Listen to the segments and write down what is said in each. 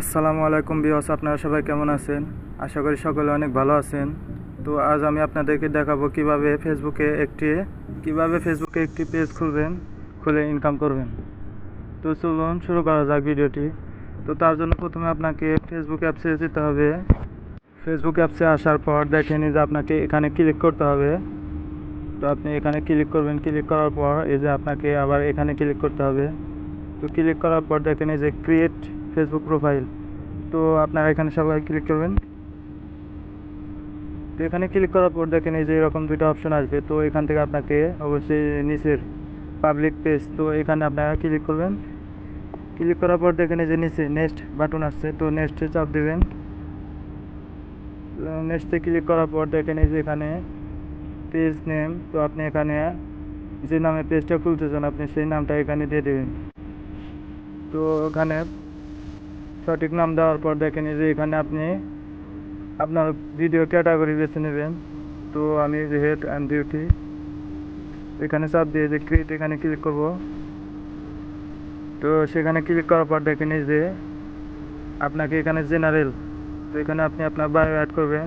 আসসালামু আলাইকুম বিওস আপনারা সবাই কেমন আছেন? আশা করি সকলে অনেক ভালো আছেন। তো আজ আমি আপনাদেরকে দেখাবো কীভাবে ফেসবুকে একটি, কীভাবে ফেসবুকে একটি পেজ খুলবেন, খুলে ইনকাম করবেন। তো চলুন শুরু করা যাক ভিডিওটি। তো তার জন্য প্রথমে আপনাকে ফেসবুক অ্যাপসে যেতে হবে। ফেসবুক অ্যাপসে আসার পর দেখেন যে আপনাকে এখানে ক্লিক করতে হবে। তো আপনি এখানে ক্লিক করবেন ক্লিক করার পর এই যে আপনাকে আবার এখানে ক্লিক করতে হবে। তো ক্লিক করার পর দেখেন এই যে ক্রিয়েট ফেসবুক প্রোফাইল তো আপনারা এখানে সবাই ক্লিক করবেন। তো এখানে ক্লিক করার পর দেখেন এই যে এরকম দুটো অপশন আসবে। তো এখান থেকে আপনাকে অবশ্যই নিচের পাবলিক পেজ তো এখানে আপনারা ক্লিক করবেন। ক্লিক করার পর দেখেন এই যে নিচে নেক্সট বাটন আসছে। তো নেক্সটে চাপ দেবেন। নেক্সটে ক্লিক করার পর দেখেন এই যে এখানে পেজ নেম তো আপনি এখানে যে নামে পেজটা খুলতে চান আপনি সেই নামটা এখানে দিয়ে দেবেন। তো ওখানে সঠিক নাম দেওয়ার পর দেখেন যে এখানে আপনি আপনার ভিডিও ক্যাটাগরি বেছে নেবেন। তো আমি হেড অ্যান্ড বিউটি এখানে চাপ দিয়ে যে ক্রিয়েট এখানে ক্লিক করব। তো সেখানে ক্লিক করার পর দেখেন যে আপনাকে এখানে জেনারেল তো এখানে আপনি আপনার বায়ো অ্যাড করবেন।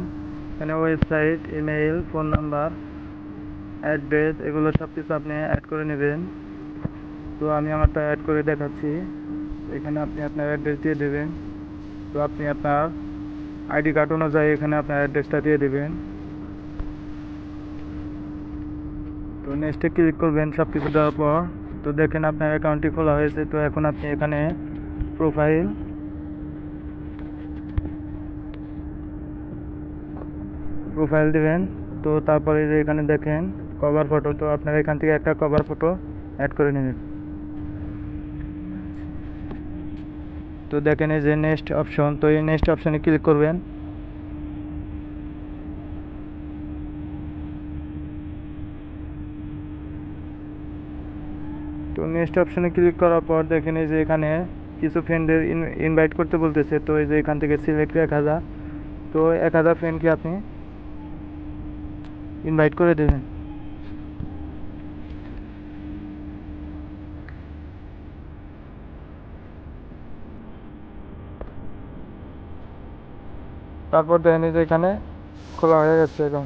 এখানে website email phone number address এগুলো সব কিছু আপনি অ্যাড করে নেবেন। তো আমি আমারটা অ্যাড করে দেখাচ্ছি। এখানে আপনি আপনার অ্যাড্রেস দিয়ে দেবেন। তো আপনি আপনার আইডি কার্ড অনুযায়ী এখানে আপনার অ্যাড্রেসটা দিয়ে দেবেন। তো নেক্সটে ক্লিক করবেন সব কিছু দেওয়ার পর। তো দেখেন আপনার অ্যাকাউন্টটি খোলা হয়েছে। তো এখন আপনি এখানে প্রোফাইল প্রোফাইল দেবেন। তো তারপরে এখানে দেখেন কভার ফটো তো আপনারা এখান থেকে একটা কভার ফটো অ্যাড করে নেবেন। তো দেখেন এই যে নেক্সট অপশন তো এই নেক্সট অপশনে ক্লিক করবেন। তো নেক্সট অপশনে ক্লিক করার পর দেখেন এই যে এখানে কিছু ফ্রেন্ডের ইনভাইট করতে বলতেছে, তো এই যে এখান থেকে সিলেক্ট এক হাজার। তো এক হাজার ফ্রেন্ডকে আপনি ইনভাইট করে দেবেন। তারপর দেখেন এই যে এখানে খোলা হয়ে গেছে এখন